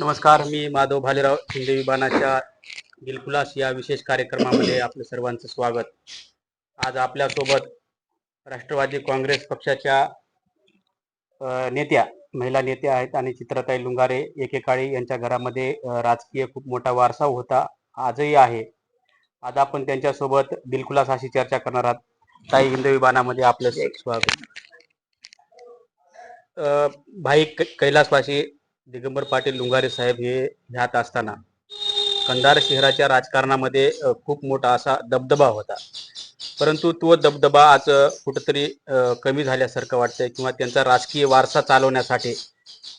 नमस्कार मी माधव भालेराव शिंदे विमानाच्या दिलखुलास या विशेष कार्यक्रमामध्ये आपलं सर्वांचं स्वागत. आज आपल्यासोबत राष्ट्रवादी काँग्रेस पक्षाच्या नेत्या महिला नेत्या आहेत आणि चित्रताई लुंगारे एकेकाळी यांच्या घरामध्ये राजकीय खूप मोठा वारसा होता आजही आहे. आज आपण त्यांच्यासोबत दिलखुलास अशी चर्चा करणार आहात. ताई हिंद विमानामध्ये आपलं स्वागत. भाई कैलासवासी दिगंबर पाटील लुंगारे साहेब हे ह्यात असताना कंधार शहराच्या राजकारणामध्ये खूप मोठा असा दबदबा होता. परंतु तो दबदबा आज कुठंतरी कमी झाल्यासारखं वाटतंय किंवा त्यांचा राजकीय वारसा चालवण्यासाठी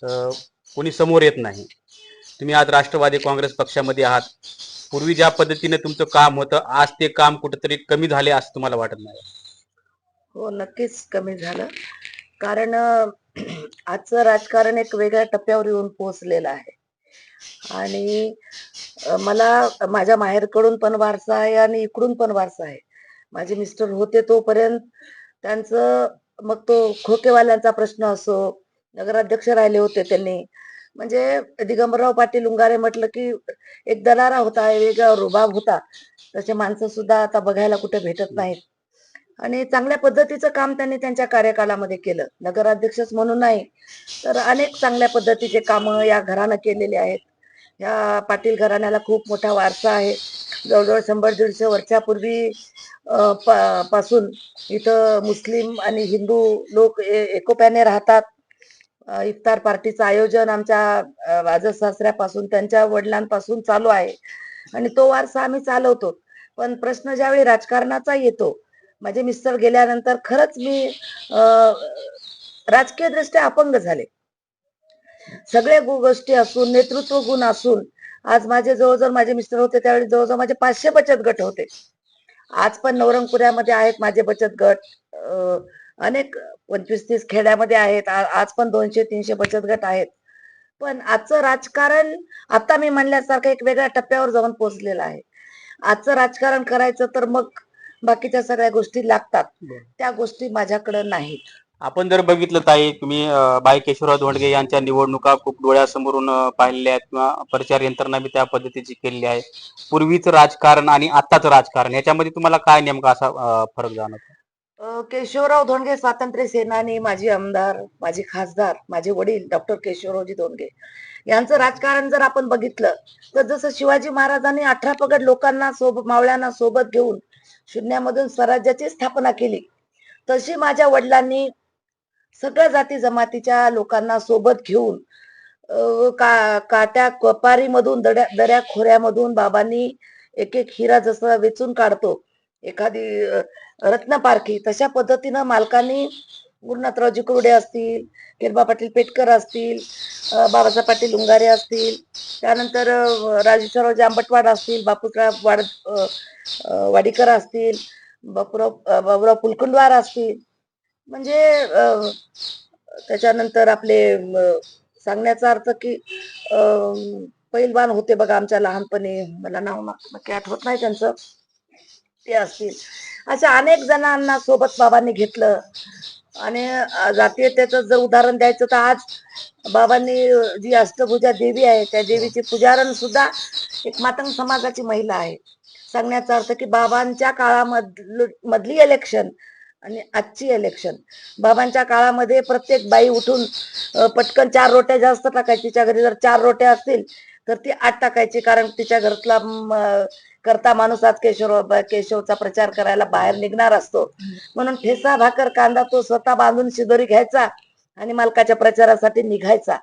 कोणी समोर येत नाही. तुम्ही आज राष्ट्रवादी काँग्रेस पक्षामध्ये आहात. पूर्वी ज्या पद्धतीने तुमचं काम होतं आज ते काम कुठंतरी कमी झाले असं तुम्हाला वाटत नाही? हो नक्कीच कमी झालं. कारण आजचं राजकारण एक वेगळ्या टप्प्यावर येऊन पोहोचलेलं आहे. आणि मला माझ्या माहेरकडून पण वारसा आहे आणि इकडून पण वारसा आहे. माझे मिस्टर होते तोपर्यंत त्यांचं मग तो खोकेवाल्यांचा प्रश्न असो नगराध्यक्ष राहिले होते त्यांनी. म्हणजे दिगंबरराव पाटील उंगारे म्हटलं की एक दरारा होता वेगळा रुबाब होता. तसे माणसं सुद्धा आता बघायला कुठे भेटत नाहीत. आणि चांगल्या पद्धतीचं काम त्यांनी त्यांच्या कार्यकालामध्ये केलं. नगराध्यक्षच म्हणून नाही तर अनेक चांगल्या पद्धतीचे कामं या घरानं केलेले आहेत. या पाटील घराण्याला खूप मोठा वारसा आहे. जवळजवळ शंभर दीडशे वर्षापूर्वी पा- पासून इथं मुस्लिम आणि हिंदू लोक ए- एकोप्याने राहतात. इफ्तार पार्टीचं आयोजन आमच्या वाजत सासऱ्यापासून त्यांच्या वडिलांपासून चालू आहे. आणि तो वारसा आम्ही चालवतो. पण प्रश्न ज्यावेळी राजकारणाचा येतो माझे मिस्टर गेल्यानंतर खरंच मी राजकीय दृष्ट्या अपंग झाले. सगळ्या गोष्टी असून नेतृत्व गुण असून आज माझे जवळजवळ माझे मिस्टर होते त्यावेळी जवळजवळ माझे पाचशे बचत गट होते. आज पण नवरंगपुऱ्यामध्ये आहेत माझे बचत गट. अनेक पंचवीस तीस खेड्यामध्ये आहेत आज पण दोनशे तीनशे बचत गट आहेत. पण आजचं राजकारण आता मी म्हणल्यासारखं एक वेगळ्या टप्प्यावर जाऊन पोहोचलेलं आहे. आजचं राजकारण करायचं तर मग बाकीच्या सगळ्या गोष्टी लागतात. त्या गोष्टी माझ्याकडे नाहीत. आपण जर बघितलं ताई तुम्ही बाई केशवराव धोंडगे यांच्या निवडणुका खूप डोळ्यासमोरून पाहिलेल्या आहेत किंवा प्रचार यंत्रणा बी त्या पद्धतीची केलेली आहे. पूर्वीचं राजकारण आणि आत्ताचं राजकारण याच्यामध्ये तुम्हाला काय नेमका असा फरक जाणवतो? केशवराव धोंडगे स्वातंत्र्य सेनानी माजी आमदार माजी खासदार माझे वडील डॉक्टर केशवरावजी धोंडगे. यांचं राजकारण जर आपण बघितलं तर जसं शिवाजी महाराजांनी अठरा पगड लोकांना सोबत मावळ्यांना सोबत घेऊन शून्यामधून स्वराज्याची स्थापना केली. तशी माझ्या वडिलांनी सगळ्या जाती जमातीच्या लोकांना सोबत घेऊन का काट्या कपारीमधून दड्या दऱ्या खोऱ्यामधून बाबांनी एक एक हिरा जसा वेचून काढतो एखादी रत्नपारखी तशा पद्धतीनं मालकांनी गुरुनाथरावजी कुरडे असतील किरबा पाटील पेटकर असतील बाबासाहेब पाटील उंगारे असतील त्यानंतर अं, राजेश्वररावजी आंबटवाड असतील बापूराव वाड वाडीकर असतील बापूराव बाबूराव पुलकुंडवार असतील. म्हणजे त्याच्यानंतर आपले सांगण्याचा अर्थ की पैलवान होते बघा आमच्या लहानपणी. मला नाव नक्की आठवत नाही त्यांचं. ते असतील. अशा अनेक जणांना सोबत बाबांनी घेतलं. आणि अं, जातीयतेचं जर उदाहरण द्यायचं तर आज बाबांनी जी अष्टभुजा देवी आहे त्या देवीचे पुजारण सुद्धा एक मातंग समाजाची महिला आहे. सांगण्याचा अर्थ की बाबांच्या काळामधली मधली इलेक्शन आणि आजची इलेक्शन बाबांच्या काळामध्ये प्रत्येक बाई उठून पटकन चार रोट्या जास्त टाकायची. तिच्या घरी जर चार रोट्या असतील तर ती आठ टाकायची. कारण तिच्या घरातला करता माणूस आज केशव केशवचा प्रचार करायला बाहेर निघणार असतो. म्हणून ठेसा भाकर कांदा तो स्वतः बांधून शिदोरी घ्यायचा आणि मालकाच्या प्रचारासाठी निघायचा.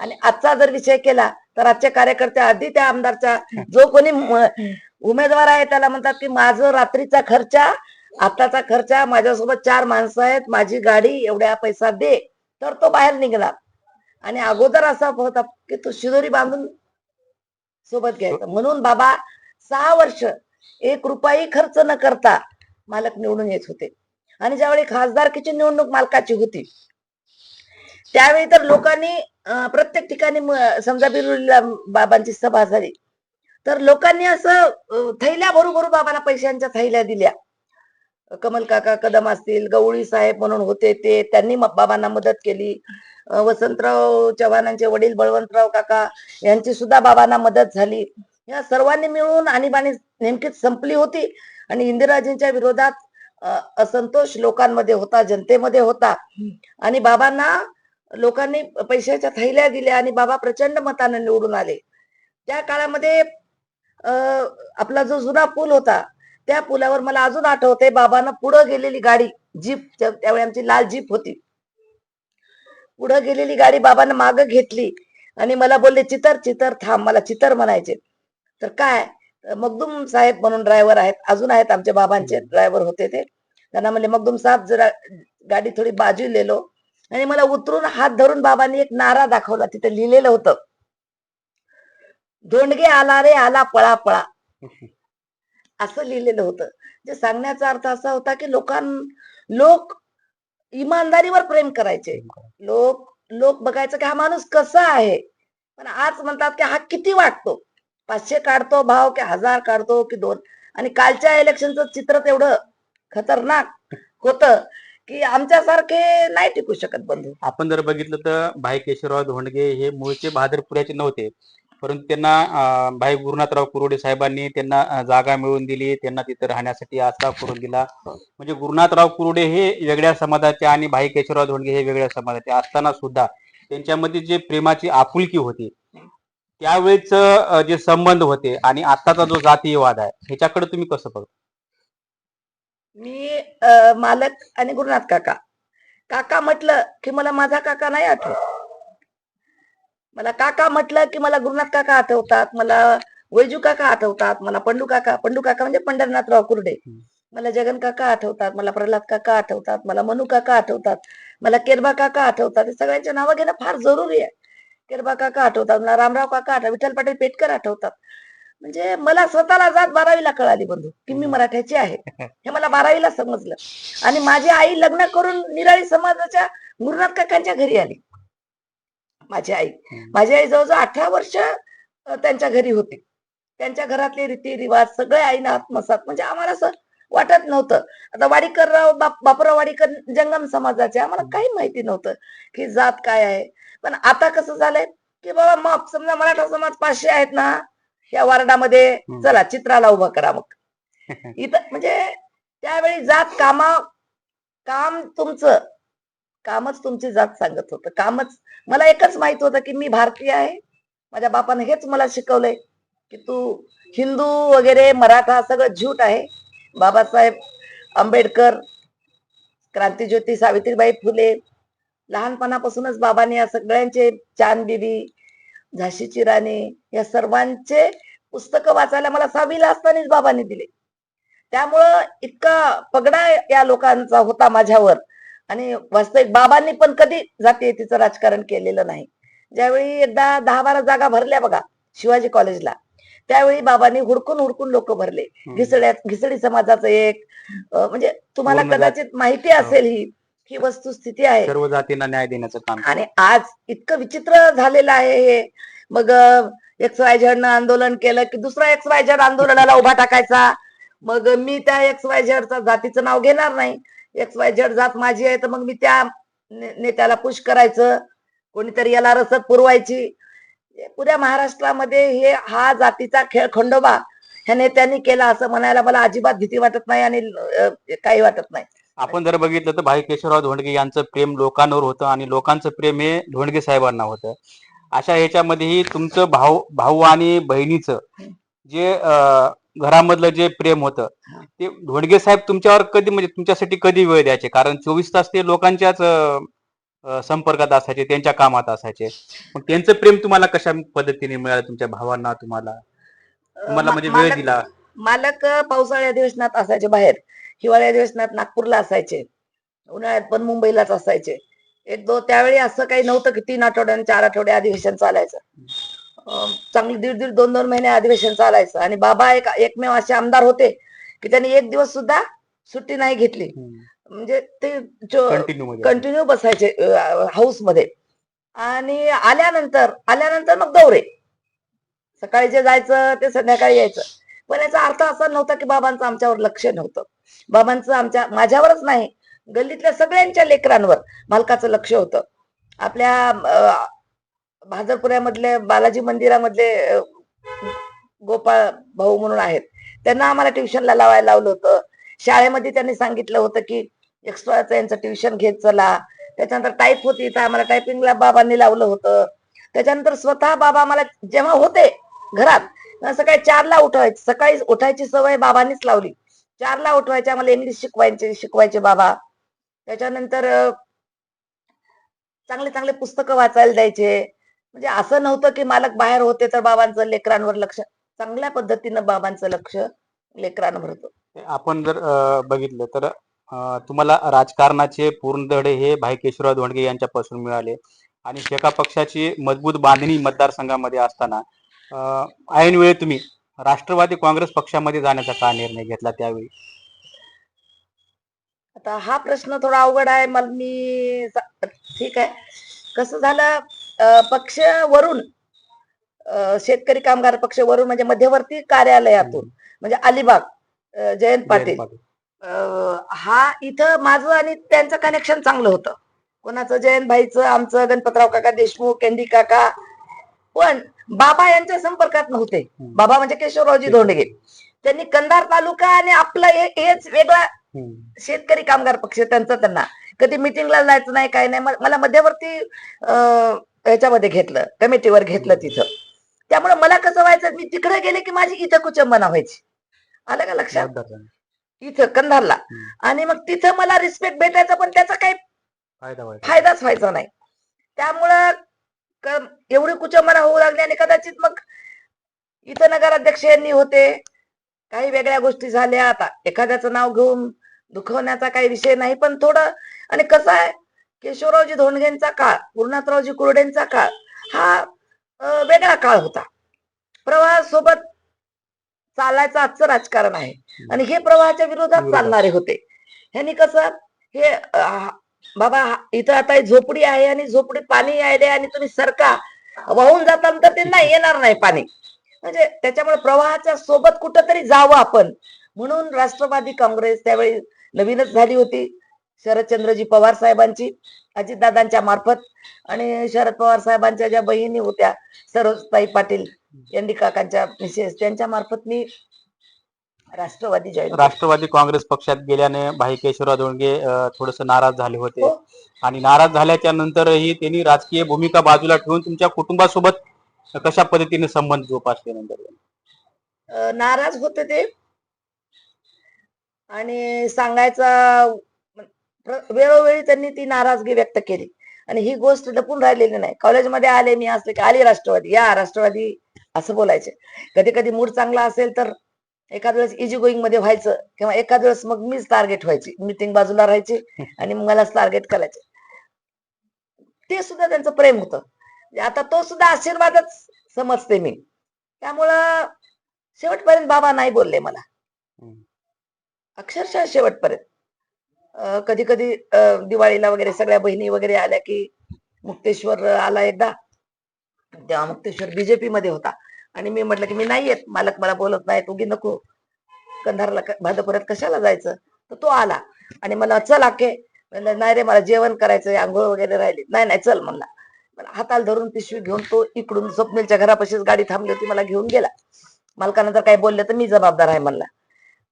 आणि आजचा जर विषय केला तर आजचे कार्यकर्ते आधी त्या आमदारचा जो कोणी उमेदवार आहे त्याला म्हणतात की माझं रात्रीचा खर्चा आताचा खर्चा माझ्यासोबत चार माणसं आहेत माझी गाडी एवढ्या पैसा दे तर तो बाहेर निघणार. आणि अगोदर असा होता की तो शिदोरी बांधून सोबत घ्यायचा. म्हणून बाबा सहा वर्ष एक रुपयाही खर्च न करता मालक निवडून येत होते. आणि ज्यावेळी खासदारकीची निवडणूक मालकाची होती त्यावेळी तर लोकांनी प्रत्येक ठिकाणी समजा बिरुलीला बाबांची सभा झाली तर लोकांनी असं थैल्या भरू भरू बाबांना पैशांच्या थैल्या दिल्या. कमल काका कदम असतील गवळी साहेब म्हणून होते ते त्यांनी बाबांना मदत केली. वसंतराव चव्हाणांचे वडील बळवंतराव काका यांची सुद्धा बाबांना मदत झाली. या सर्वांनी मिळून आणीबाणी नेमकीच संपली होती. आणि इंदिराजींच्या विरोधात असंतोष लोकांमध्ये होता जनतेमध्ये होता. आणि बाबांना लोकांनी पैशाच्या थैल्या दिल्या आणि बाबा प्रचंड मताने निवडून आले. त्या काळामध्ये आपला जो जुना पूल होता त्या पुलावर मला अजून आठवते बाबांना पुढं गेलेली गाडी जीप त्या- त्यावेळी आमची लाल जीप होती. पुढं गेलेली गाडी बाबांना माग घेतली. आणि मला बोलले चितर चितर थांब मला चितर म्हणायचे. तर काय? मगदुम साहेब म्हणून ड्रायव्हर आहेत. अजून आहेत आमच्या बाबांचे ड्रायव्हर होते ते. त्यांना म्हणले मगदुम साहेब जरा गाडी थोडी बाजू लेलो आणि मला उतरून हात धरून बाबांनी एक नारा दाखवला. तिथे लिहिलेलं होतं धोंडगे आला रे आला पळा पळा. असं लिहिलेलं होतं. जे सांगण्याचा अर्थ असा होता की लोकां लोक इमानदारीवर प्रेम करायचे. लोक लोक बघायचं की हा माणूस कसा आहे? पण आज म्हणतात की हा किती वाटतो पाचशे काढतो भाव की हजार काढतो की दोन. आणि कालच्या इलेक्शनचं चित्र तेवढं खतरनाक होतं की आमच्यासारखे नाही टिकू शकत बंधू. आपण जर बघितलं तर भाई केशवराव धोंडगे हे मूळचे बहादरपुऱ्याचे नव्हते. परंतु त्यांना भाई गुरुनाथराव कुरोडे साहेबांनी त्यांना जागा मिळवून दिली त्यांना तिथे राहण्यासाठी आस्था करून दिला. म्हणजे गुरुनाथराव कुरोडे हे वेगळ्या समाजाचे आणि भाई केशवराव धोंडगे हे वेगळ्या समाजाचे असताना सुद्धा त्यांच्यामध्ये जे प्रेमाची आपुलकी होती त्यावेळेच जे संबंध होते आणि आताचा जो जातीयवाद आहे ह्याच्याकडे तुम्ही कसं बघता? मी मालक आणि गुरुनाथ काका. काका म्हटलं की मला माझा काका नाही आठवत. मला काका म्हटलं की मला गुरुनाथ काका आठवतात मला वैजू काका आठवतात मला पंडू काका पंडू काका म्हणजे पंढरनाथराव कुर्डे. हम्म. मला जगन काका आठवतात मला प्रल्हाद काका आठवतात मला मनू काका आठवतात मला केरबा काका आठवतात हे नावं घेणं फार जरुरी आहे. केरबा काका आठवतात मला रामराव काका आठवतात विठ्ठल पाटील पेटकर आठवतात. म्हणजे मला स्वतःला जात बारावीला कळाली बंधू की मी मराठ्याची आहे. हे मला बारावीला समजलं. आणि माझी आई लग्न करून निराळी समाजाच्या गुरुनाथ काकांच्या घरी आली. माझी आई. माझी आई जवळजवळ अठरा वर्ष त्यांच्या घरी होती. त्यांच्या घरातले रीतिरिवाज सगळे आईनं आत्मसात. म्हणजे आम्हाला असं वाटत नव्हतं. आता वाडीकर राव बाप बापूराव वाडीकर जंगम समाजाचे आम्हाला काही माहिती नव्हतं की जात काय आहे. पण आता कसं झालंय की बाबा मग समजा मराठा समाज पाचशे आहेत ना या वार्डामध्ये. चला चित्राला उभं करा मग. इथं म्हणजे त्यावेळी जात कामा काम तुमचं कामच तुमची जात सांगत होतं. कामच मला एकच माहीत होतं की मी भारतीय आहे. माझ्या बापाने हेच मला शिकवलंय की तू हिंदू वगैरे मराठा सगळं झूट आहे. बाबासाहेब आंबेडकर क्रांतीज्योती सावित्रीबाई फुले लहानपणापासूनच बाबांनी या सगळ्यांचे चांद बिबी झाशीची राणी या सर्वांचे पुस्तकं वाचायला मला सहावीला असतानाच बाबांनी दिले. त्यामुळं इतका पगडा या लोकांचा होता माझ्यावर. आणि वास्तविक बाबांनी पण कधी जातीयतीचं राजकारण केलेलं नाही. ज्यावेळी एकदा दहा बारा जागा भरल्या बघा शिवाजी कॉलेजला त्यावेळी बाबांनी हुडकून हुडकून लोक भरले. घिसड्यात घिसडी समाजाचं एक म्हणजे तुम्हाला जात- कदाचित माहिती असेल ही. ही वस्तुस्थिती आहे. सर्व जातींना न्याय देण्याचं काम आणि आज इतकं विचित्र झालेलं आहे हे. मग एक्स वाय झेड आंदोलन केलं की दुसरा एक्स वाय झेड आंदोलनाला उभा टाकायचा. मग मी त्या एक्स वाय झेडचा जातीचं नाव घेणार नाही. एक्स वाय झेड जात माझी आहे तर मग मी त्या ने- नेत्याला पुश करायचं. कोणीतरी याला रसद पुरवायची. पुऱ्या महाराष्ट्रामध्ये हे हा जातीचा खेळ खंडोबा ह्या नेत्यांनी केला असं म्हणायला मला अजिबात भीती वाटत नाही आणि काही वाटत नाही. आपण जर बघितलं तर भाई केशवराव धोंडगे यांचं प्रेम लोकांवर होतं आणि लोकांचं प्रेम हे धोंडगे साहेबांना होतं. अशा ह्याच्यामध्येही तुमचं भाऊ भाऊ आणि बहिणीचं जे घरामधलं जे प्रेम होतं. ते धोंडगे साहेब तुमच्यावर कधी म्हणजे तुमच्यासाठी कधी वेळ द्यायचे? कारण चोवीस तास ते लोकांच्याच संपर्कात असायचे त्यांच्या कामात असायचे. मग त्यांचं प्रेम तुम्हाला कशा पद्धतीने मिळालं तुमच्या भावांना तुम्हाला? तुम्हाला म्हणजे वेळ दिला? मालक पावसाळ्या अधिवेशनात असायचे बाहेर. हिवाळी अधिवेशनात नागपूरला असायचे. उन्हाळ्यात पण मुंबईलाच असायचे. एक दो त्यावेळी असं काही नव्हतं की तीन आठवड्याने चार आठवडे अधिवेशन चालायचं. चांगली दीड दीड दोन दोन महिने अधिवेशन चालायचं. आणि बाबा एक एकमेव असे आमदार होते की त्यांनी एक दिवस सुद्धा सुट्टी नाही घेतली. म्हणजे ते कंटिन्यू बसायचे हाऊसमध्ये. आणि आल्यानंतर आल्यानंतर मग दौरे. सकाळी जे जायचं ते संध्याकाळी यायचं. पण याचा अर्थ असा नव्हता की बाबांचं आमच्यावर लक्ष नव्हतं. बाबांचं आमच्या माझ्यावरच नाही गल्लीतल्या सगळ्यांच्या लेकरांवर मालकाचं लक्ष होतं. आपल्या भाजरपुऱ्यामधले बालाजी मंदिरामधले गोपाळ भाऊ म्हणून आहेत. त्यांना आम्हाला ट्युशनला लावायला लावलं होतं. शाळेमध्ये त्यांनी सांगितलं होतं की एक्स्ट्राचं यांचं ट्युशन घेत चला. त्याच्यानंतर टाईप होती तर आम्हाला टायपिंगला बाबांनी लावलं होतं. त्याच्यानंतर स्वतः बाबा आम्हाला जेव्हा होते घरात सकाळी चारला उठवायचे. सकाळी उठायची सवय बाबांनीच लावली. चारला उठवायच्या मला इंग्लिश शिकवायचे शिकवायचे बाबा. त्याच्यानंतर चांगले चांगले पुस्तकं वाचायला द्यायचे. म्हणजे असं नव्हतं की मालक बाहेर होते तर बाबांचं लेकरांवर लक्ष. चांगल्या पद्धतीनं बाबांचं लक्ष लेकरांवर होतं. आपण जर बघितलं तर तुम्हाला राजकारणाचे पूर्ण धडे हे भाई केशवराव धोंडगे यांच्यापासून मिळाले. आणि एका पक्षाची मजबूत बांधणी मतदारसंघामध्ये असताना अ, ऐनवेळी तुम्ही राष्ट्रवादी काँग्रेस पक्षामध्ये जाण्याचा का निर्णय घेतला त्यावेळी? आता हा प्रश्न थोडा अवघड आहे. मला मी ठीक आहे. कसं झालं पक्ष वरून शेतकरी कामगार पक्ष वरून म्हणजे मध्यवर्ती कार्यालयातून म्हणजे अलिबाग जयंत पाटील हा इथं माझं आणि त्यांचं कनेक्शन चांगलं होतं. कोणाचं जयंत भाईचं आमचं गणपतराव काका देशमुख कॅन्डी काका. पण बाबा यांच्या संपर्कात नव्हते. बाबा म्हणजे केशवरावजी धोंडगे त्यांनी कंधार तालुका आणि आपलं हेच वेगळा. शेतकरी कामगार पक्ष त्यांचा त्यांना कधी मिटिंगला जायचं नाही काय नाही मला मध्यवर्ती अं, ह्याच्यामध्ये घेतलं कमिटीवर घेतलं तिथं त्यामुळे मला कसं व्हायचं मी तिकडे गेले की माझी इथं कुचंबना व्हायची आलं का लक्षात. इथं कंधारला. आणि मग तिथं मला रिस्पेक्ट भेटायचा पण त्याचा काही. फायदाच व्हायचा नाही त्यामुळं एवढी कुचंबना होऊ लागली आणि कदाचित मग इथं नगराध्यक्ष यांनी होते. काही वेगळ्या गोष्टी झाल्या. आता एखाद्याचं नाव घेऊन दुखवण्याचा काही विषय नाही पण थोडं आणि कसं आहे केशवरावजी धोंडगेंचा काळ गुरुनाथरावजी कुरडेंचा काळ हा वेगळा काळ होता. प्रवाहासोबत चालायचं आजचं राजकारण आहे. आणि हे प्रवाहाच्या विरोधात. चालणारे होते. ह्यांनी कसं हे बाबा इथं आता ही झोपडी आहे आणि झोपडीत पाणी यायले आणि तुम्ही सरका. वाहून जाताल तर ते नाही येणार नाही पाणी. म्हणजे त्याच्यामुळे प्रवाहाच्या सोबत कुठंतरी जावं आपण. म्हणून राष्ट्रवादी काँग्रेस त्यावेळी नवीनच झाली होती. शरदचंद्रजी पवार साहेबांची अजितदादांच्या मार्फत. आणि शरद पवार साहेबांच्या ज्या बहिणी होत्या सरोजताई पाटील यांनी काकांच्या मिसेस त्यांच्या मार्फत मी राष्ट्रवादी जॉईन राष्ट्रवादी काँग्रेस पक्षात गेल्याने भाई केशवराव धोंडगे थोडस नाराज झाले होते. हो. आणि नाराज झाल्याच्या नंतरही त्यांनी राजकीय भूमिका बाजूला ठेवून तुमच्या कुटुंबासोबत कशा पद्धतीने संबंध जोपासले नंतर? नाराज होते ते. आणि सांगायचा वेळोवेळी त्यांनी ती नाराजगी व्यक्त केली. आणि ही गोष्ट लपून राहिलेली नाही. कॉलेजमध्ये आले मी असले की आली राष्ट्रवादी. या राष्ट्रवादी असं बोलायचे. कधी कधी मूड चांगला असेल तर एखाद वेळेस इजी गोईंगमध्ये व्हायचं किंवा एखाद वेळेस मग मीच टार्गेट व्हायची. मीटिंग बाजूला राहायची आणि मग मलाच टार्गेट करायचे. ते सुद्धा त्यांचं प्रेम होतं. म्हणजे आता तो सुद्धा आशीर्वादच समजते मी. त्यामुळं शेवटपर्यंत बाबा नाही बोलले मला. अक्षरशः शेवटपर्यंत. कधी कधी दिवाळीला वगैरे सगळ्या बहिणी वगैरे आल्या की मुक्तेश्वर आला एकदा. तेव्हा मुक्तेश्वर बीजेपी मध्ये होता. आणि मी म्हटलं की मी नाही येत. मालक मला बोलत नाही. तू नको कंधारला भादपुरात कशाला जायचं? तर तो आला. आणि मला चल आके. म्हणलं नाही रे मला जेवण करायचं आंघोळ वगैरे राहिली. नाही नाही चल म्हणला. मला हाताला धरून पिशवी घेऊन तो इकडून स्वप्नीलच्या घरापाशीच गाडी थांबली होती. मला घेऊन गेला. मालकानं जर काही बोलले तर मी जबाबदार आहे म्हणला.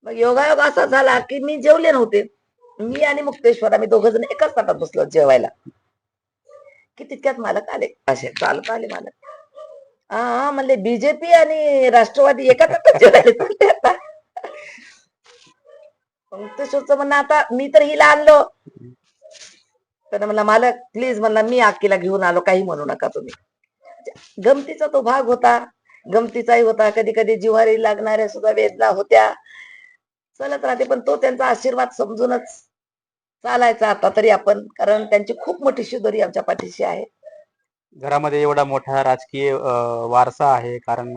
मग योगायोग असा झाला की मी जेवले नव्हते. मी आणि मुक्तेश्वर आम्ही दोघ जण एकाच ताटात बसलो जेवायला. की तितक्यात मालक आले. असे चालत आले मालक. हा म्हणले बीजेपी आणि राष्ट्रवादी एकाच आता. म्हणणं आता मी तर हिला आणलो. तर म्हणला मालक प्लीज म्हणला मी आकीला घेऊन आलो काही म्हणू नका तुम्ही. गमतीचा तो भाग होता. गमतीचाही होता. कधी कधी जिव्हारी लागणाऱ्या सुद्धा वेदना होत्या. चलत राहते पण तो त्यांचा आशीर्वाद समजूनच चालायचा आता तरी आपण कारण त्यांची खूप मोठी शिदोरी आमच्या पाठीशी आहे. घरामध्ये एवढा मोठा राजकीय वारसा आहे. कारण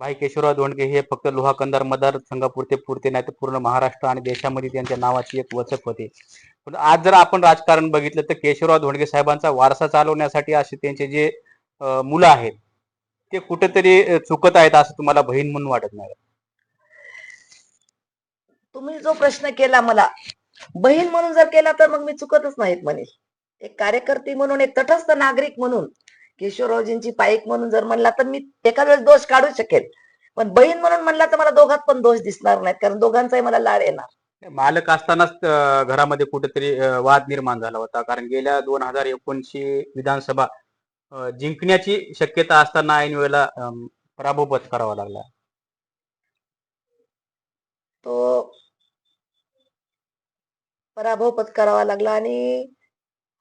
भाई केशवराव धोंडगे हे फक्त लोहा कंदार संघापुरते पुरते नाही तर पूर्ण महाराष्ट्र आणि देशामध्ये त्यांच्या नावाची एक वचक होते. पण आज जर आपण राजकारण बघितलं तर केशवराव धोंडगे साहेबांचा वारसा चालवण्यासाठी असे त्यांचे जे मुलं आहेत ते कुठेतरी चुकत आहेत असं तुम्हाला बहीण म्हणून वाटत नाही तुम्ही जो प्रश्न केला मला बहीण म्हणून जर केला तर मग मी चुकतच नाहीत म्हणेल. एक कार्यकर्ती म्हणून एक तटस्थ नागरिक म्हणून केशवरावजींची पाईक म्हणून जर म्हणला तर मी एका वेळेस दोष काढू शकेल. पण बहीण म्हणून म्हणला तर मला दोघात पण दोष दिसणार नाहीत कारण दोघांचाही मला लाड येणार. मालक असतानाच घरामध्ये कुठेतरी वाद निर्माण झाला होता. कारण गेल्या दोन हजार एकोणीसशे विधानसभा जिंकण्याची शक्यता असताना ऐन वेळेला पराभव पत्करावा लागला. तो पराभव पत्करावा लागला आणि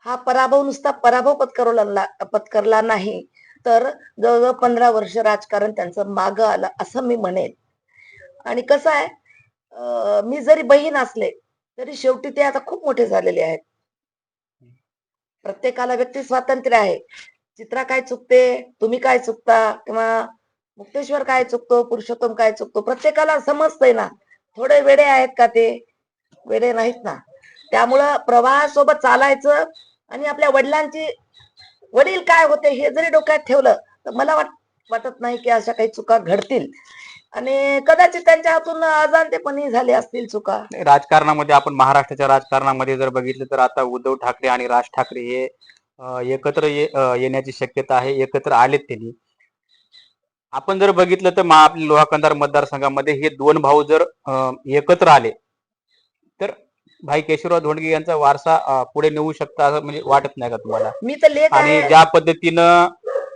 हा पराभव नुसता पराभव पत्करवला पत्करला नाही. तर जवळजवळ पंधरा वर्ष राजकारण त्यांचं माग आलं असं मी म्हणेन. आणि कसं आहे मी जरी बहीण असले तरी शेवटी ते आता खूप मोठे झालेले आहेत. प्रत्येकाला व्यक्ती स्वातंत्र्य आहे. चित्रा काय चुकते तुम्ही काय चुकता किंवा मुक्तेश्वर काय चुकतो पुरुषोत्तम काय चुकतो प्रत्येकाला समजतंय ना. थोडे वेडे आहेत का ते? वेडे नाहीत ना. त्यामुळं प्रवाहासोबत चालायचं आणि आपल्या वडिलांची वडील काय होते हे जरी डोक्यात ठेवलं तर मला वाट वाटत नाही की अशा काही चुका घडतील. आणि कदाचित त्यांच्या हातून अजाणतेपणी झाले असतील चुका. राजकारणामध्ये आपण महाराष्ट्राच्या राजकारणामध्ये जर बघितलं तर आता उद्धव ठाकरे आणि राज ठाकरे हे एकत्र येण्याची शक्यता आहे एकत्र आलेत त्यांनी. आपण जर बघितलं तर महा आपल्या लोहाकंदार मतदारसंघामध्ये हे दोन भाऊ जर एकत्र आले भाई केशवराव धोंडगे यांचा वारसा पुढे नेऊ शकता असं म्हणजे वाटत नाही का तुम्हाला? मी तर लेख आणि आहे. ज्या पद्धतीनं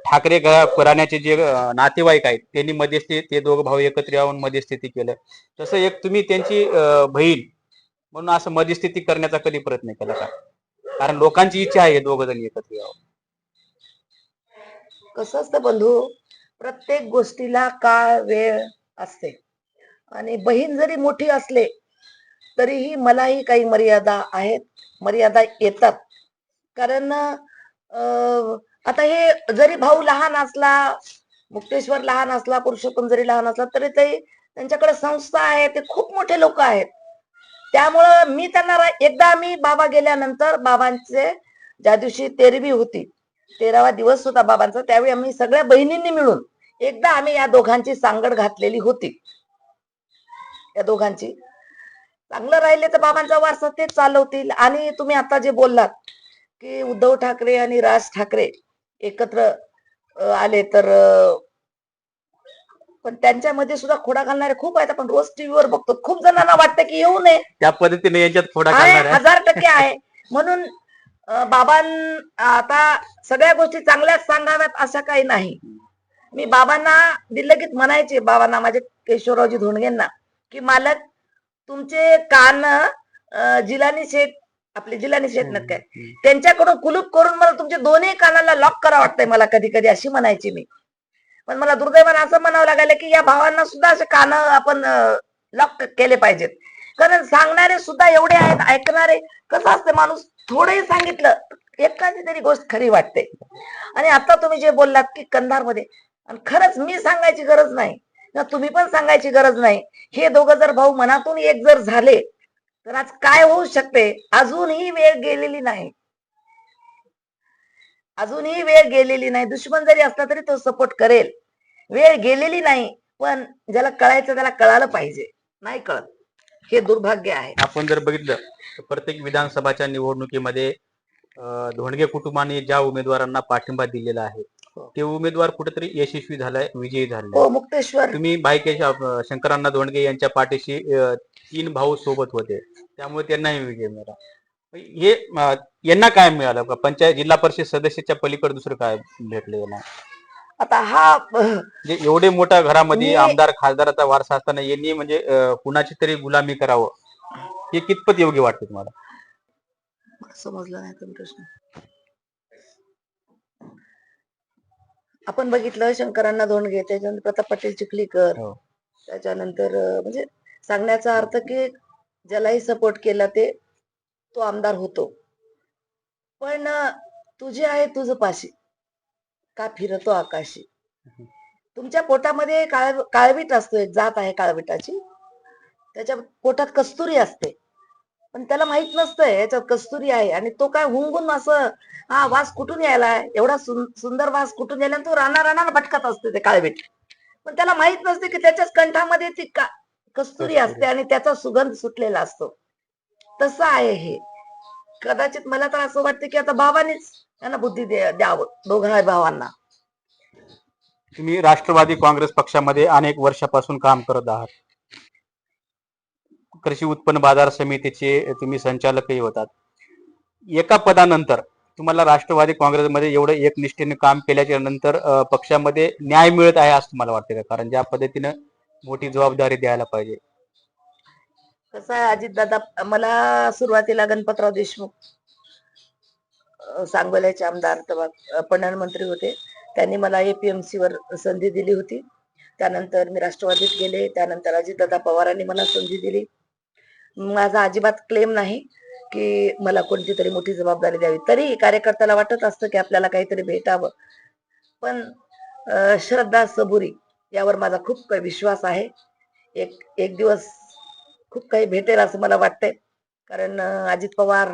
ठाकरे घरा- घराण्याचे जे अं, नातेवाईक आहेत त्यांनी मध्यस्थी ते दोघं भाऊ एकत्र येऊन मध्यस्थिती केलं. तसं एक तुम्ही त्यांची अं, बहीण म्हणून असं मध्यस्थिती करण्याचा कधी प्रयत्न केला का? कारण लोकांची इच्छा आहे दोघ जण एकत्र यावं. कसं असतं बंधू प्रत्येक गोष्टीला काळ वेळ असते. आणि बहीण जरी मोठी असले तरीही मलाही काही मर्यादा आहेत मर्यादा येतात. कारण अं, आता हे जरी भाऊ लहान असला मुक्तेश्वर लहान असला पुरुषोत्तम जरी लहान असला तरी ते त्यांच्याकडे संस्था आहे ते खूप मोठे लोक आहेत. त्यामुळं मी त्यांना एकदा आम्ही बाबा गेल्यानंतर बाबांचे ज्या दिवशी तेरवी होती तेरावा दिवस होता बाबांचा त्यावेळी आम्ही सगळ्या बहिणींनी मिळून एकदा आम्ही या दोघांची सांगड घातलेली होती. या दोघांची. चांगलं राहिले तर बाबांचा वारसा ते चालवतील. आणि तुम्ही आता जे बोललात की उद्धव ठाकरे आणि राज ठाकरे एकत्र आले तर पण त्यांच्यामध्ये सुद्धा खोडा घालणारे खूप आहेत. आपण रोज टीव्हीवर बघतो. खूप जणांना वाटतं की येऊ नये. त्या पद्धतीने यांच्यात आहे हजार टक्के आहे. म्हणून बाबां आता सगळ्या गोष्टी चांगल्याच सांगाव्यात असं काही नाही. मी बाबांना दिल्लगीत म्हणायचे बाबांना माझे केशवरावजी धोंडगेंना की मालक तुमचे कान जिलानी शेठ आपले जिलानी शेठ नाहीत काय. त्यांच्याकडून कुलूप करून मला तुमच्या दोन्ही कानाला लॉक करा वाटतंय मला कधी कधी अशी म्हणायची मी. पण मला दुर्दैवानं असं म्हणावं लागलं की या भावांना सुद्धा असे कान आपण लॉक केले पाहिजेत. कारण सांगणारे सुद्धा एवढे आहेत ऐकणारे कसं असते माणूस थोडंही सांगितलं एखादी तरी गोष्ट खरी वाटते. आणि आता तुम्ही जे बोललात की कंधारमध्ये आणि खरंच मी सांगायची गरज नाही. ना तुम्ही पण सांगायची गरज नाही. हे दोघं जर भाऊ मनातून एक जर झाले तर आज काय होऊ शकते? अजूनही वेळ गेलेली नाही. अजूनही वेळ गेलेली नाही. दुश्मन जरी असला तरी तो सपोर्ट करेल. वेळ गेलेली नाही पण ज्याला कळायचं त्याला कळालं पाहिजे. नाही कळत. हे दुर्भाग्य आहे. आपण जर बघितलं तर प्रत्येक विधानसभाच्या निवडणुकीमध्ये धोंडगे कुटुंबाने ज्या उमेदवारांना पाठिंबा दिलेला आहे ते उमेदवार कुठेतरी यशस्वी झालाय विजयी झाले हो मुक्तेश्वर. तुम्ही भाईकेश शंकरांना धोंडगे यांच्या पाठीशी तीन भाऊ सोबत होते. त्यामुळे त्यांनाही विजय मिळाला. हे यांना काय मिळालं? का पंचायत जिल्हा परिषद सदस्याच्या पलीकडे दुसरं काय भेटलं यांना? आता हा म्हणजे एवढे मोठ्या घरामध्ये आमदार खासदाराचा वारसा असताना यांनी म्हणजे कुणाची तरी गुलामी करावं हे कितपत योग्य वाटतं तुम्हाला? समजला नाही प्रश्न. आपण बघितलं शंकरांना धोंडगे त्याच्यानंतर प्रताप पाटील चिखलीकर. हो. त्याच्यानंतर अं, म्हणजे सांगण्याचा अर्थ की ज्यालाही सपोर्ट केला ते तो आमदार होतो. पण अं, तुझे आहे तुझ पाशी का फिरतो आकाशी? तुमच्या पोटामध्ये काळ काळवीट असतो एक जात आहे काळविटाची. त्याच्या पोटात कस्तुरी असते. पण त्याला माहीत नसतंय याच्यात कस्तुरी आहे. आणि तो काय हुंगून असं हा वास कुठून यायलाय एवढा सुंदर वास कुठून यायला? तो राणा राणा भटकत असते ते काळवीट पण त्याला माहीत नसते की त्याच्याच कंठामध्ये ती का कस्तुरी. असते आणि त्याचा सुगंध सुटलेला असतो. तसं आहे हे. कदाचित मला तर असं वाटतं की आता बाबांनीच त्यांना बुद्धी द्या- द्यावं दोघा भावांना. तुम्ही राष्ट्रवादी काँग्रेस पक्षामध्ये अनेक वर्षापासून काम करत आहात. कृषी उत्पन्न बाजार समितीचे तुम्ही संचालकही होतात. एका पदानंतर तुम्हाला राष्ट्रवादी काँग्रेसमध्ये एवढं एकनिष्ठेने काम केल्याच्यानंतर पक्षामध्ये न्याय मिळत आहे असं तुम्हाला वाटते का? कारण ज्या पद्धतीनं मोठी जबाबदारी द्यायला पाहिजे. कसं आहे अजित दादा मला सुरुवातीला गणपतराव देशमुख सांगोल्याचे आमदार तेव्हा पणन मंत्री होते. त्यांनी मला एपीएमसी वर संधी दिली होती. त्यानंतर मी राष्ट्रवादीत गेले. त्यानंतर अजितदादा पवारांनी मला संधी दिली. माझा अजिबात क्लेम नाही की मला कोणती तरी मोठी जबाबदारी द्यावी. तरी कार्यकर्त्याला वाटत असतं की आपल्याला काहीतरी भेटावं. पण श्रद्धा सबुरी यावर माझा खूप काही विश्वास आहे. एक एक दिवस खूप काही भेटेल असं मला वाटतंय. कारण अजित पवार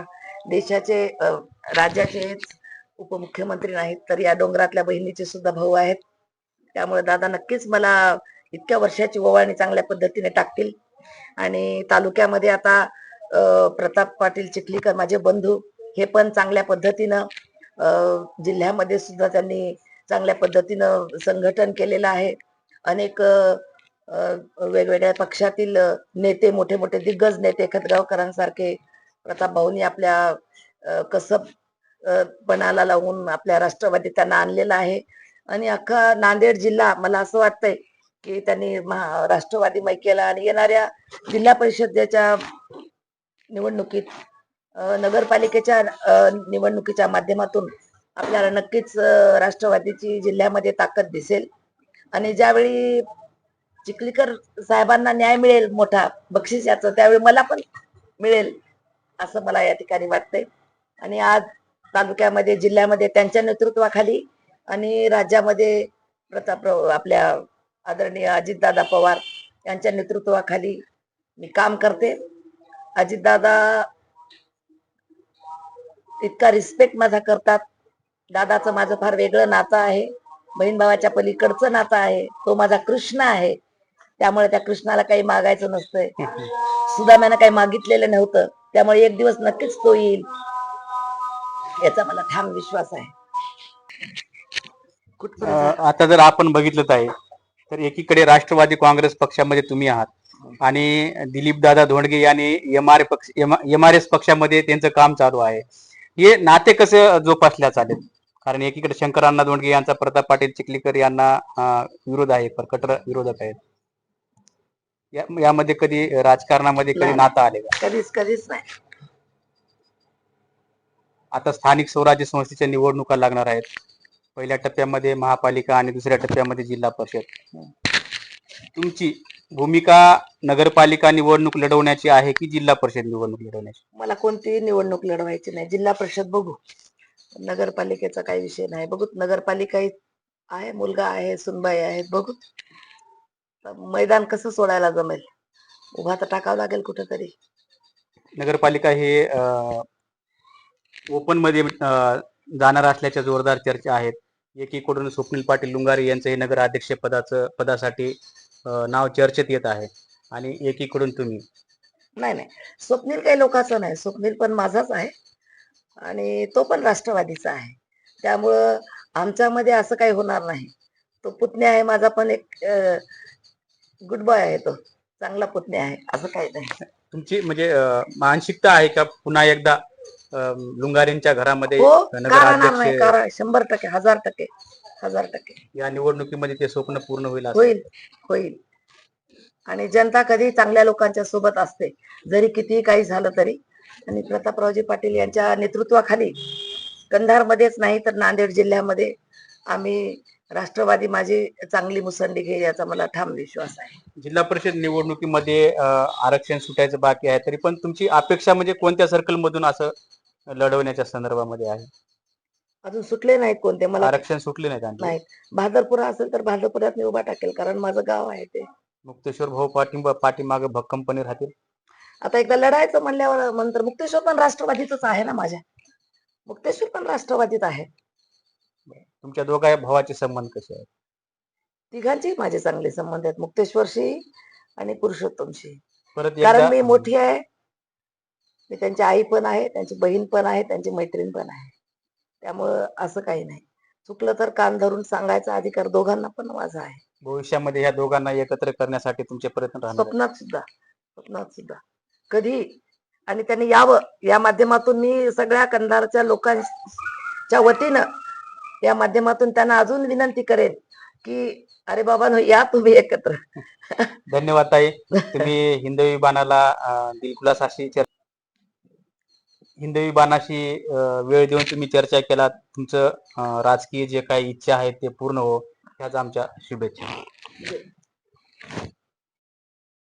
देशाचे राज्याचेच राज्याचे उपमुख्यमंत्री नाहीत तर या डोंगरातल्या बहिणीचे सुद्धा भाऊ आहेत. त्यामुळे दादा नक्कीच मला इतक्या वर्षाची ओवाळणी चांगल्या पद्धतीने टाकतील. आणि तालुक्यामध्ये आता प्रताप पाटील चिखलीकर माझे बंधू हे पण चांगल्या पद्धतीनं अं, जिल्ह्यामध्ये सुद्धा त्यांनी चांगल्या पद्धतीनं संघटन केलेलं आहे. अनेक वेगवेगळ्या पक्षातील नेते मोठे मोठे दिग्गज नेते खतगावकरांसारखे प्रताप भाऊनी आपल्या कसब पणाला लावून आपल्या राष्ट्रवादी त्यांना आणलेला आहे. आणि अख्खा नांदेड जिल्हा मला असं वाटतंय की त्यांनी महा- राष्ट्रवादी मैकेला आणि येणाऱ्या जिल्हा परिषदेच्या निवडणुकीत नगरपालिकेच्या निवडणुकीच्या माध्यमातून आपल्याला नक्कीच राष्ट्रवादीची जिल्ह्यामध्ये ताकद दिसेल. आणि ज्यावेळी चिखलीकर साहेबांना न्याय मिळेल मोठा बक्षीस याचं त्यावेळी मला पण मिळेल असं मला या ठिकाणी वाटतंय. आणि आज तालुक्यामध्ये जिल्ह्यामध्ये त्यांच्या नेतृत्वाखाली आणि राज्यामध्ये प्रताप आपल्या आदरणीय अजितदादा पवार यांच्या नेतृत्वाखाली मी काम करते. अजितदादा इतका रिस्पेक्ट माझा करतात. दादाचं माझं फार वेगळं नातं आहे. बहीण भावाच्या पलीकडचं नातं आहे. तो माझा कृष्ण आहे. त्यामुळे त्या कृष्णाला काही मागायचं नसतंय. सुदाम्यानं काही मागितलेलं नव्हतं. त्यामुळे एक दिवस नक्कीच तो येईल. याचा मला ठाम विश्वास आहे. आता जर आपण बघितलं आहे तर एकीकडे राष्ट्रवादी काँग्रेस पक्षामध्ये तुम्ही आहात. आणि दिलीप दादा धोंडगे यांनी एम आर पक्ष एम आर एस पक्षामध्ये त्यांचं काम चालू आहे. हे नाते कसं जोपासल्या चालेल कारण एकीकडे शंकर अण्णा धोंडगे यांचा प्रताप पाटील चिखलीकर यांना विरोध आहे पर कट्टर विरोधक आहेत. यामध्ये कधी राजकारणामध्ये कधी. नातं आले का? कधीच कधीच नाही. आता स्थानिक स्वराज्य संस्थेच्या निवडणुका लागणार आहेत. पहिल्या टप्प्यामध्ये महापालिका आणि दुसऱ्या टप्प्यामध्ये जिल्हा परिषद. तुमची भूमिका नगरपालिका निवडणूक लढवण्याची आहे की जिल्हा परिषद निवडणूक लढवण्याची? मला कोणतीही निवडणूक लढवायची नाही. जिल्हा परिषद बघू. नगरपालिकेचा काही विषय नाही. बघू नगरपालिका आहे मुलगा आहे सुनबाई आहेत बघू. मैदान कसं सोडायला जमेल? उभा तर टाकावं लागेल कुठेतरी. नगरपालिका हे ओपनमध्ये जाणार असल्याच्या जोरदार चर्चा आहेत. एकीकडून स्वप्नील पाटील लुंगारे यांचंही नगराध्यक्ष पदाचं पदासाठी नाव चर्चेत येत आहे. आणि एकीकडून तुम्ही? नाही नाही. स्वप्नील काही लोकांचं नाही. स्वप्नील पण माझाच आहे. आणि तो पण राष्ट्रवादीचा आहे. त्यामुळं आमच्यामध्ये असं काही होणार नाही. तो पुतण्या आहे. माझा पण एक गुड बॉय आहे तो. चांगला पुतण्या आहे. असं काही नाही. तुमची म्हणजे मानसिकता आहे का? पुन्हा एकदा लुंगारेंच्या घरामध्ये हो का राहणार नाही? नगराध्यक्ष का शंभर टक्के हजार टक्के हजार टक्के. या निवडणुकीमध्ये ते स्वप्न पूर्ण होईल असं. होईल होईल. आणि जनता कधी चांगल्या लोकांच्या सोबत असते जरी कितीही काही झालं तरी. आणि प्रतापरावजी पाटील यांच्या नेतृत्वाखाली कंधारमध्येच नाही तर नांदेड जिल्ह्यामध्ये आम्ही राष्ट्रवादी माझी चांगली मुसंडी घेईल याचा मला ठाम विश्वास आहे. जिल्हा परिषद निवडणुकीमध्ये अं, आरक्षण सुटायचं बाकी आहे तरी पण तुमची अपेक्षा म्हणजे कोणत्या सर्कल मधून असं लढवण्याच्या संदर्भामध्ये आहे. अजून सुटले नाहीत कोणते मला आरक्षण सुटले नाहीत आणखी? नाही भादरपुरा असेल तर भादरपुरात मी उभा टाकेल कारण माझं गाव आहे ते. मुक्तेश्वर भाऊ पाठिंबा पाठीमागे भक्कमपणे राहतील? आता एकदा लढायचं म्हणल्यावर नंतर मुक्तेश्वर पण राष्ट्रवादीतच आहे ना माझ्या. मुक्तेश्वर पण राष्ट्रवादीत आहे. तुमच्या दोघा भावाचे संबंध कसे आहेत? तिघांचे माझे चांगले संबंध आहेत मुक्तेश्वरशी आणि पुरुषोत्तमशी. परत कारण मी मोठी आहे मी त्यांची आई पण आहे त्यांची बहीण पण आहे त्यांची मैत्रीण पण आहे. त्यामुळं असं काही नाही. चुकलं तर कान धरून सांगायचा अधिकार दोघांना पण माझा आहे. भविष्यामध्ये ह्या दोघांना एकत्र करण्यासाठी तुमचे प्रयत्न राहणार आहेत. स्वप्नात सुद्धा स्वप्नात सुद्धा. कधी? आणि त्यांनी यावं. या माध्यमातून मी सगळ्या कंधारच्या लोकांच्या वतीनं या माध्यमातून त्यांना अजून विनंती करेन की अरे बाबा या तुम्ही एकत्र. धन्यवाद ताई. तुम्ही हिंदवी बाणाला अं, दिलखुलास अशी चर- हिंदवी बाणाशी वेळ देऊन तुम्ही चर्चा केला तुमचं राजकीय जे काही इच्छा आहेत ते पूर्ण हो. ह्याच आमच्या शुभेच्छा.